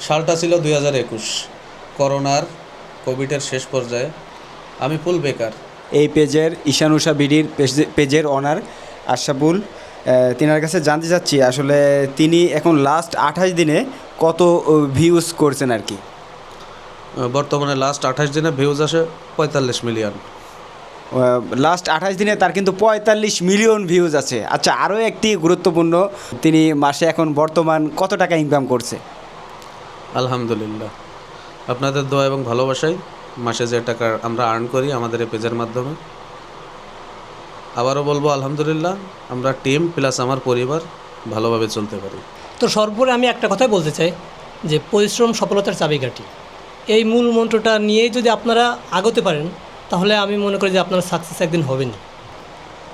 সালটা ছিল দুই হাজার একুশ। করোনার কোভিডের শেষ পর্যায়ে আমি ফুল বেকার। এই পেজের ঈশানুষা বিডির পেজে- পেজের অনার আশাফুল আহ, তিনার কাছে জানতে চাচ্ছি আসলে তিনি এখন লাস্ট আঠাশ দিনে কত ভিউজ করছেন আর কি? বর্তমানে লাস্ট আঠাশ দিনে ভিউজ আসে পঁয়তাল্লিশ মিলিয়ন লাস্ট আঠাশ দিনে তার কিন্তু পঁয়তাল্লিশ মিলিয়ন ভিউজ আছে। আচ্ছা আরও একটি গুরুত্বপূর্ণ তিনি মাসে এখন বর্তমান কত টাকা ইনকাম করছে? আলহামদুলিল্লাহ। আপনাদের দোয়া এবং ভালোবাসায় মাসে যে টাকা আমরা আর্ন করি আমাদের এই পেজের মাধ্যমে। আবারও বলব আলহামদুলিল্লাহ আমরা টিম প্লাস আমার পরিবার ভালোভাবে চলতে পারি। তো সর্বোপরি আমি একটা কথাই বলতে চাই যে পরিশ্রম সফলতার চাবিকাঠি। এই মূল মন্ত্রটা নিয়েই যদি আপনারা আগতে পারেন তাহলে আমি মনে করি যে আপনারা সাকসেস একদিন হবেন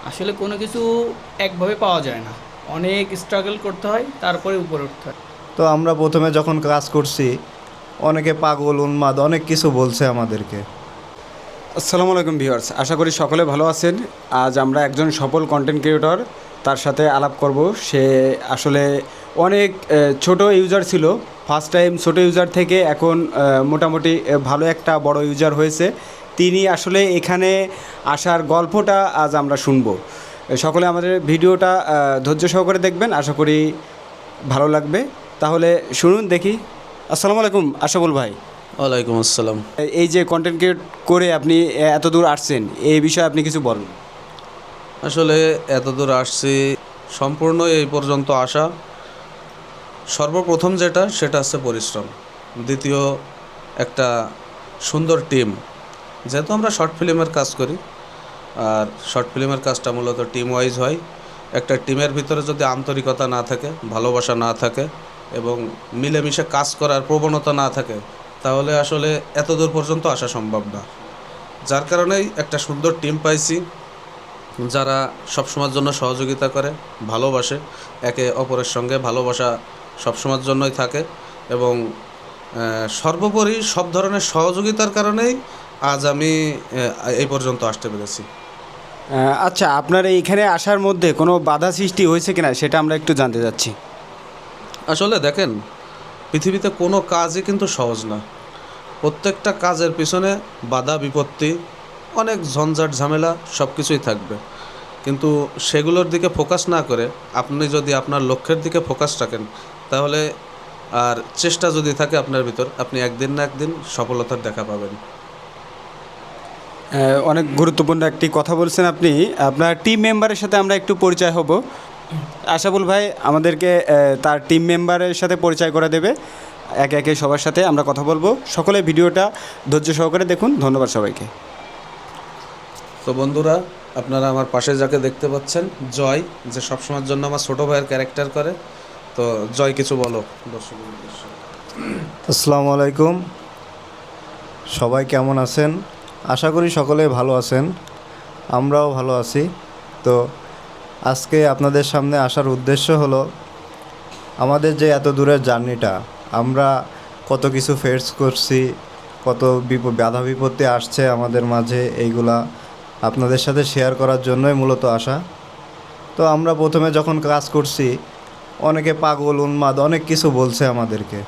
আসলে কোনো কিছু একভাবে পাওয়া যায় না। অনেক স্ট্রাগল করতে হয় তারপরে উপরে উঠতে হয়। তো আমরা প্রথমে যখন কাজ করছি, অনেকে পাগল, উন্মাদ, অনেক কিছু বলছে আমাদেরকে। আসসালামু আলাইকুম ভিউয়ার্স, আশা করি সকলে ভালো আছেন। আজ আমরা একজন সফল কন্টেন্ট ক্রিয়েটর তার সাথে আলাপ করব। সে আসলে অনেক ছোট ইউজার ছিল। ফার্স্ট টাইম ছোট ইউজার থেকে এখন মোটামুটি ভালো একটা বড় ইউজার হয়েছে। তিনি আসলে এখানে আসার গল্পটা আজ আমরা শুনব। সকলে আমাদের ভিডিওটা ধৈর্য সহকারে দেখবেন। আশা করি ভালো লাগবে। তাহলে শুনুন দেখি। আসসালামু আলাইকুম আশাবুল ভাই। ওয়ালাইকুম আসসালাম। এই যে কন্টেন্ট ক্রিয়েট করে আপনি এত দূর আসছেন এই বিষয়ে আপনি কিছু বলুন। আসলে এতদূর আসছি সম্পূর্ণ এই পর্যন্ত আসা। সর্বপ্রথম যেটা সেটা হচ্ছে পরিশ্রম। দ্বিতীয় একটা সুন্দর টিম যেহেতু আমরা শর্ট ফিল্মের কাজ করি আর শর্ট ফিল্মের কাজটা মূলত টিম ওয়াইজ হয়। একটা টিমের ভিতরে যদি আন্তরিকতা না থাকে ভালোবাসা না থাকে এবং মিলেমিশে কাজ করার প্রবণতা না থাকে, তাহলে আসলে এত দূর পর্যন্ত আসা সম্ভব না। যার কারণেই একটা সুন্দর টিম পাইছি, যারা সবসময়ের জন্য সহযোগিতা করে, ভালোবাসে, একে অপরের সঙ্গে ভালোবাসা সবসময়ের জন্যই থাকে এবং সর্বোপরি সব ধরনের সহযোগিতার কারণেই আজ আমি এই পর্যন্ত আসতে পেরেছি। আচ্ছা আপনার এইখানে আসার মধ্যে কোনো বাধা সৃষ্টি হয়েছে কিনা সেটা আমরা একটু জানতে চাচ্ছি। আসলে দেখেন, পৃথিবীতে কোনো কাজই কিন্তু সহজ না। প্রত্যেকটা কাজের পিছনে বাধা, বিপত্তি, অনেক ঝঞ্ঝাট ঝামেলা সব কিছুই থাকবে। কিন্তু সেগুলোর দিকে ফোকাস না করে আপনি যদি আপনার লক্ষ্যের দিকে ফোকাস রাখেন, তাহলে আর চেষ্টা যদি থাকে আপনার ভিতর, আপনি একদিন না একদিন সফলতার দেখা পাবেন। অনেক গুরুত্বপূর্ণ একটি কথা বলছেন আপনি। আপনার টিম মেম্বারের সাথে আমরা একটু পরিচয় হব। আশাবুল ভাই আমাদেরকে তার টিম মেম্বারের সাথে পরিচয় করে দেবে। একে একে সবার সাথে আমরা কথা বলব। সকলে ভিডিওটা ধৈর্য সহকারে দেখুন। ধন্যবাদ সবাইকে। তো বন্ধুরা আপনারা আমার পাশে যাকে দেখতে পাচ্ছেন জয় যে সবসময়ের জন্য আমার ছোটো ভাইয়ের ক্যারেক্টার করে। তো জয় কিছু বলো। উদ্দেশ্যে আসসালামু আলাইকুম। সবাই কেমন আছেন? আশা করি সকলে ভালো আছেন। আমরাও ভালো আছি। তো আজকে আপনাদের সামনে আসার উদ্দেশ্য হলো আমাদের যে এত দূরের জার্নিটা, আমরা কত কিছু ফেস করছি, কত বাধা বিপত্তি আসছে আমাদের মাঝে, এইগুলা আপনাদের সাথে শেয়ার করার জন্যই মূলত আসা। তো আমরা প্রথমে যখন কাজ করছি, অনেকে পাগল, উন্মাদ, অনেক কিছু বলছে আমাদেরকে,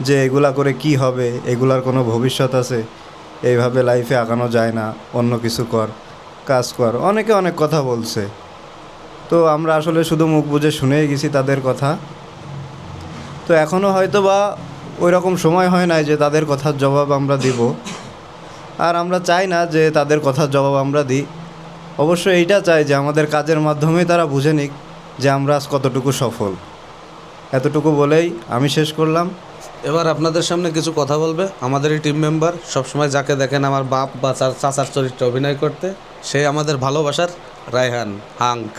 যে এগুলা করে কি হবে, এগুলার কোনো ভবিষ্যৎ আছে, এইভাবে লাইফে আগানো যায় না, অন্য কিছু কর। কাজ কর। অনেকে অনেক কথা বলছে। তো আমরা আসলে শুধু মুখ বুঝে শুনেই গেছি তাদের কথা। তো এখনও হয়তো বা ওই রকম সময় হয় নাই যে তাদের কথার জবাব আমরা দিব। আর আমরা চাই না যে তাদের কথার জবাব আমরা দিই। অবশ্য এইটা চাই যে আমাদের কাজের মাধ্যমে তারা বুঝে নিক যে আমরা আজ কতটুকু সফল। এতটুকু বলেই আমি শেষ করলাম। এবার আপনাদের সামনে কিছু কথা বলবে। আমাদের এই টিম মেম্বার সবসময় যাকে দেখেন আমার বাপ বা চার, চাচার চরিত্রে অভিনয় করতে, সে আমাদের ভালোবাসার রায়হান, হাঙ্ক।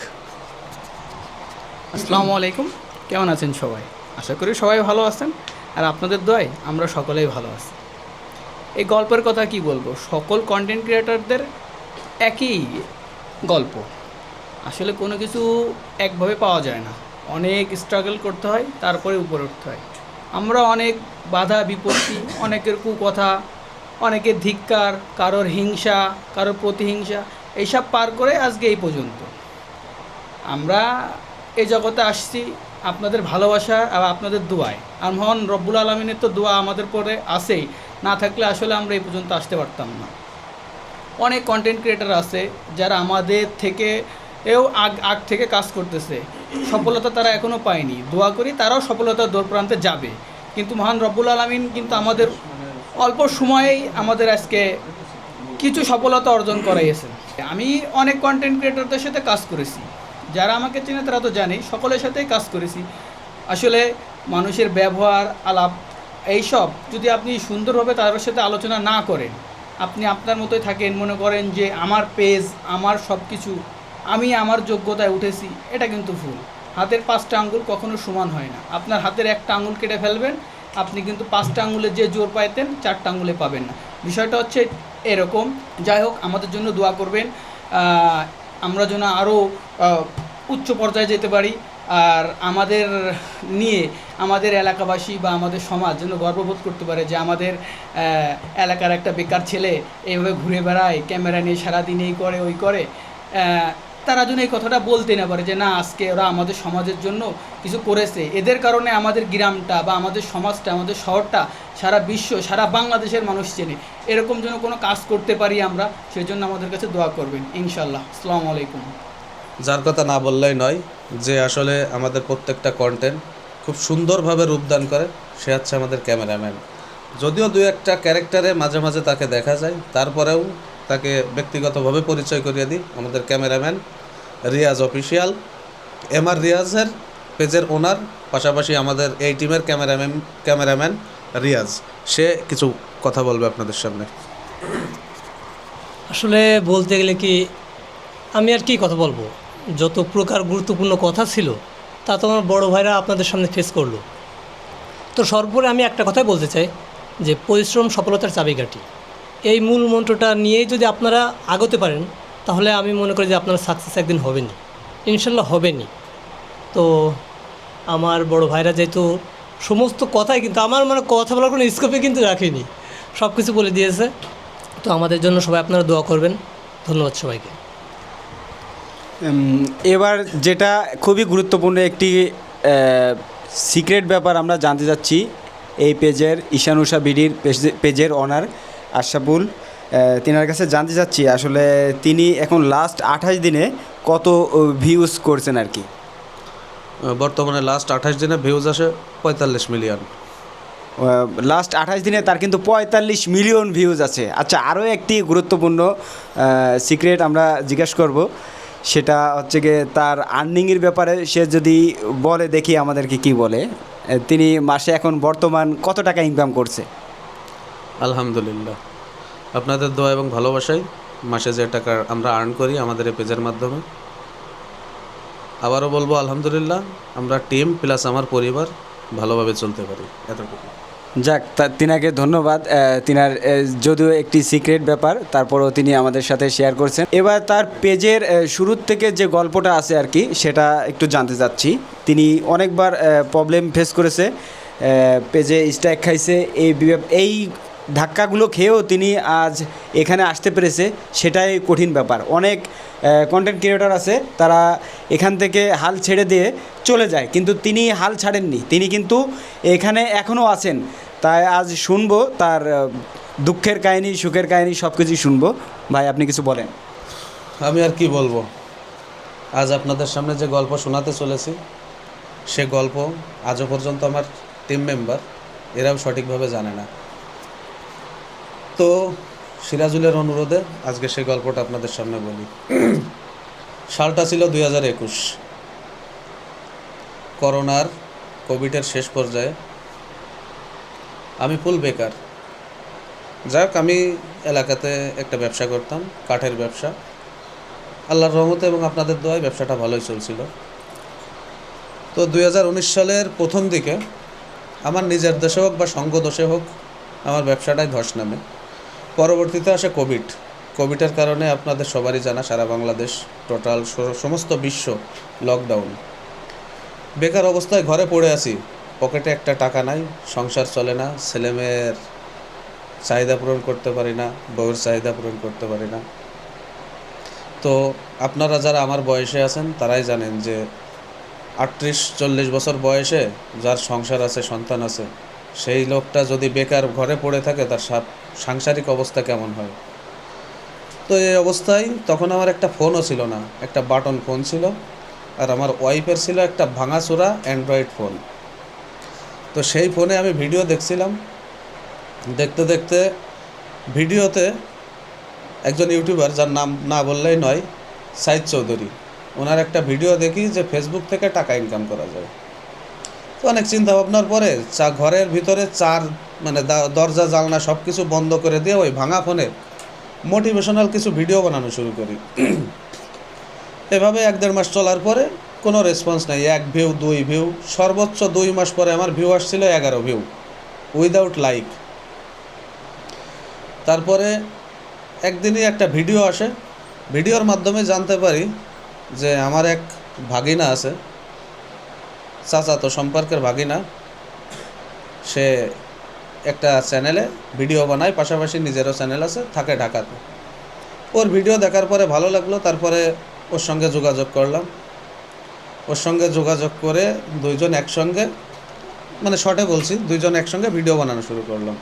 আসসালামু আলাইকুম। কেমন আছেন সবাই? আশা করি সবাই ভালো আছেন। আর আপনাদের দোয়ায় আমরা সকলেই ভালো আছি। এই গল্পের কথা কি বলব? সকল কন্টেন্ট ক্রিয়েটারদের একই গল্প। আসলে কোনো কিছু একভাবে পাওয়া যায় না। অনেক স্ট্রাগল করতে হয়, তারপরে উপরে উঠতে হয়। আমরা অনেক বাধা, বিপত্তি, অনেকের কুকথা, অনেকের ধিক্কার, কারোর হিংসা, কারোর প্রতিহিংসা, এইসব পার করে আজকে এই পর্যন্ত। আমরা এই জগতে আসছি আপনাদের ভালোবাসা আর আপনাদের দোয়ায়। আর মহান রব্বুল আলমিনের তো দোয়া আমাদের পরে আসেই না থাকলে আসলে আমরা এই পর্যন্ত আসতে পারতাম না। অনেক কন্টেন্ট ক্রিয়েটার আছে যারা আমাদের থেকে এও আগ আগ থেকে কাজ করতেছে। সফলতা তারা এখনও পায়নি। দোয়া করি তারাও সফলতার দৌড় প্রান্তে যাবে। কিন্তু মহান রব্বুল আলমিন কিন্তু আমাদের অল্প সময়েই আমাদের আজকে কিছু সফলতা অর্জন করাইয়েছেন। আমি অনেক কন্টেন্ট ক্রিয়েটরদের সাথে কাজ করেছি। যারা আমাকে চেনে তারা তো জানেই, সকলের সাথেই কাজ করেছি। আসলে মানুষের ব্যবহার, আলাপ, এইসব যদি আপনি সুন্দরভাবে তাদের সাথে আলোচনা না করেন, আপনি আপনার মতোই থাকেন, মনে করেন যে আমার পেজ আমার সব কিছু আমি আমার যোগ্যতায় উঠেছি, এটা কিন্তু ভুল। হাতের পাঁচটা আঙ্গুল কখনো সমান হয় না। আপনার হাতের একটা আঙ্গুল কেটে ফেলবেন, আপনি কিন্তু পাঁচটা আঙ্গুলে যে জোর পাইতেন, চারটা আঙ্গুলে পাবেন না। বিষয়টা হচ্ছে এরকম। যাই হোক, আমাদের জন্য দোয়া করবেন। আমরা যেন আরও উচ্চ পর্যায়ে যেতে পারি। আর আমাদের নিয়ে আমাদের এলাকাবাসী বা আমাদের সমাজ যেন গর্ববোধ করতে পারে যে আমাদের এলাকার একটা বেকার ছেলে এইভাবে ঘুরে বেড়ায়, ক্যামেরা নিয়ে সারাদিন এই করে, ওই করে। তারা যেন এই কথাটা বলতে না পারে যে, না, আজকে ওরা আমাদের সমাজের জন্য কিছু করেছে। এদের কারণে আমাদের গ্রামটা বা আমাদের সমাজটা, আমাদের শহরটা সারা বিশ্ব, সারা বাংলাদেশের মানুষ চেনে। এরকম যেন কোনো কাজ করতে পারি আমরা সেই জন্য আমাদের কাছে দোয়া করবেন ইনশাল্লাহ আসসালামু আলাইকুম। যার কথা না বললেই নয় যে, আসলে আমাদের প্রত্যেকটা কন্টেন্ট খুব সুন্দরভাবে রূপদান করে, সে হচ্ছে আমাদের ক্যামেরাম্যান। যদিও দু একটা ক্যারেক্টারে মাঝে মাঝে তাকে দেখা যায়, তারপরেও তাকে ব্যক্তিগতভাবে পরিচয় করিয়ে দিই, আমাদের cameraman Riyaz official M R রিয়াজের পেজের ওনার, পাশাপাশি আমাদের এই টিমের ক্যামেরাম্যান ক্যামেরাম্যান রিয়াজ। সে কিছু কথা বলবে আপনাদের সামনে। আসলে বলতে গেলে কি, আমি আর কি কথা বলব? যত প্রকার গুরুত্বপূর্ণ কথা ছিল, তা তো আমার বড়ো ভাইরা আপনাদের সামনে ফেস করল। তো সর্বোপরি আমি একটা কথাই বলতে চাই, যে পরিশ্রম, সফলতার চাবিকাঠি। এই মূল মন্ত্রটা নিয়েই যদি আপনারা আগতে পারেন, তাহলে আমি মনে করি যে আপনারা সাকসেস একদিন হবেনই। ইনশাল্লাহ হবেনই। তো আমার বড় ভাইরা যেহেতু সমস্ত কথাই কিন্তু আমার মানে কথা বলার কোনো স্কোপে কিন্তু রাখেনি। সব কিছু বলে দিয়েছে। তো আমাদের জন্য সবাই আপনারা দোয়া করবেন। ধন্যবাদ সবাইকে। এবার যেটা খুবই গুরুত্বপূর্ণ একটি সিক্রেট ব্যাপার আমরা জানতে যাচ্ছি এই পেজের ঈশানুষা বিডির পেজে- পেজের অনার আশাফুল আহ, তিনার কাছে জানতে চাচ্ছি আসলে তিনি এখন লাস্ট আঠাশ দিনে কত ভিউজ করছেন আর কি? বর্তমানে লাস্ট আঠাশ দিনে ভিউজ আসে পঁয়তাল্লিশ মিলিয়ন লাস্ট আঠাশ দিনে তার কিন্তু পঁয়তাল্লিশ মিলিয়ন ভিউজ আছে। আচ্ছা আরও একটি গুরুত্বপূর্ণ সিক্রেট আমরা জিজ্ঞেস করব সেটা হচ্ছে গিয়ে তার আর্নিংয়ের ব্যাপারে সে যদি বলে দেখি আমাদেরকে কি বলে তিনি মাসে এখন বর্তমান কত টাকা ইনকাম করছে? আলহামদুলিল্লাহ। আপনাদের দোয়া এবং ভালোবাসাই মাসে যে টাকা আমরা আর্ন করি আমাদের এই পেজের মাধ্যমে। আবারও বলব, আলহামদুলিল্লাহ, আমরা টিম প্লাস আমার পরিবার ভালোভাবে চলতে পারি। এতটুকু। যাক, তা তিনাকে ধন্যবাদ। তিনার যদিও একটি সিক্রেট ব্যাপার, তারপরেও তিনি আমাদের সাথে শেয়ার করছেন। এবার তার পেজের শুরুর থেকে যে গল্পটা আছে আর কি, সেটা একটু জানতে চাচ্ছি। তিনি অনেকবার প্রবলেম ফেস করেছে পেজে স্ট্রাইক খাইছে, এই এই ধাক্কাগুলো খেয়েও তিনি আজ এখানে আসতে পেরেছে, সেটাই কঠিন ব্যাপার। অনেক কন্টেন্ট ক্রিয়েটর আছে, তারা এখান থেকে হাল ছেড়ে দিয়ে চলে যায়, কিন্তু তিনি হাল ছাড়েননি। তিনি কিন্তু এখানে এখনও আছেন। তাই আজ শুনব তার দুঃখের কাহিনী, সুখের কাহিনী সব কিছুই শুনব। ভাই, আপনি কিছু বলেন। আমি আর কি বলব? আজ আপনাদের সামনে যে গল্প শোনাতে চলেছি, সে গল্প আজও পর্যন্ত আমার টিম মেম্বার এরাও সঠিকভাবে জানে না। তো সিরাজুলের অনুরোধে আজকে সেই গল্পটা আপনাদের সামনে বলি। সালটা ছিল দুই হাজার একুশ। করোনার কোভিডের শেষ পর্যায়ে আমি ফুল বেকার। যাক, আমি এলাকাতে একটা ব্যবসা করতাম, কাঠের ব্যবসা। আল্লাহর রহমতে এবং আপনাদের দোয়ায় ব্যবসাটা ভালোই চলছিল। তো দুই হাজার উনিশ সালের প্রথম দিকে আমার নিজের দেশে হোক বা সঙ্গ দোষে হোক আমার ব্যবসাটাই ধস নামে। পরবর্তীতে আসে কোভিড। কোভিডের কারণে আপনাদের সবারই জানা সারা বাংলাদেশ, টোটাল সমস্ত বিশ্ব লকডাউন বেকার অবস্থায় ঘরে পড়ে আছি। পকেটে একটা টাকা নাই, সংসার চলে না, ছেলেমেয়ের চাহিদা পূরণ করতে পারি না, বউয়ের চাহিদা পূরণ করতে পারি না। তো আপনারা যারা আমার বয়সে আছেন, তারাই জানেন যে আটত্রিশ, চল্লিশ বছর বয়সে যার সংসার আছে, সন্তান আছে সেই লোকটা যদি বেকার ঘরে পড়ে থাকে, তার সাংসারিক অবস্থা কেমন হয়? তো এই অবস্থায় তখন আমার একটা ফোনও ছিল না, একটা বাটন ফোন ছিল, আর আমার ওয়াইফের ছিল একটা ভাঙাচোরা অ্যান্ড্রয়েড ফোন। তো সেই ফোনে আমি ভিডিও দেখছিলাম। দেখতে দেখতে ভিডিওতে একজন ইউটিউবার, যার নাম না বললেই নয়, সাইদ চৌধুরী, ওনার একটা ভিডিও দেখি যে ফেসবুক থেকে টাকা ইনকাম করা যায়। তো অনেক চিন্তা ভাবনার পরে চা ঘরের ভিতরে চার মানে দরজা, জানলা সব কিছু বন্ধ করে দিয়ে ওই ভাঙা ফোনে মোটিভেশনাল কিছু ভিডিও বানানো শুরু করি। এভাবে এক দেড় মাস চলার পরে কোনো রেসপন্স নাই। এক ভিউ, দুই ভিউ, সর্বোচ্চ দুই মাস পরে আমার ভিউ আসছিল এগারো ভিউ, উইদাউট লাইক। তারপরে একদিনই একটা ভিডিও আসে। ভিডিওর মাধ্যমে জানতে পারি যে আমার এক ভাগিনা আছে চাচাতো সম্পর্কের ভাগি না। সে একটা চ্যানেলে ভিডিও বানায়, পাশাপাশি নিজেরও চ্যানেল আছে, থাকে ঢাকাতে। ওর ভিডিও দেখার পরে ভালো লাগল, তারপরে ওর সঙ্গে যোগাযোগ করলাম। ওর সঙ্গে যোগাযোগ করে দুইজন একসঙ্গে মানে শর্টে বলছি, দুইজন একসঙ্গে ভিডিও বানানো শুরু করলাম।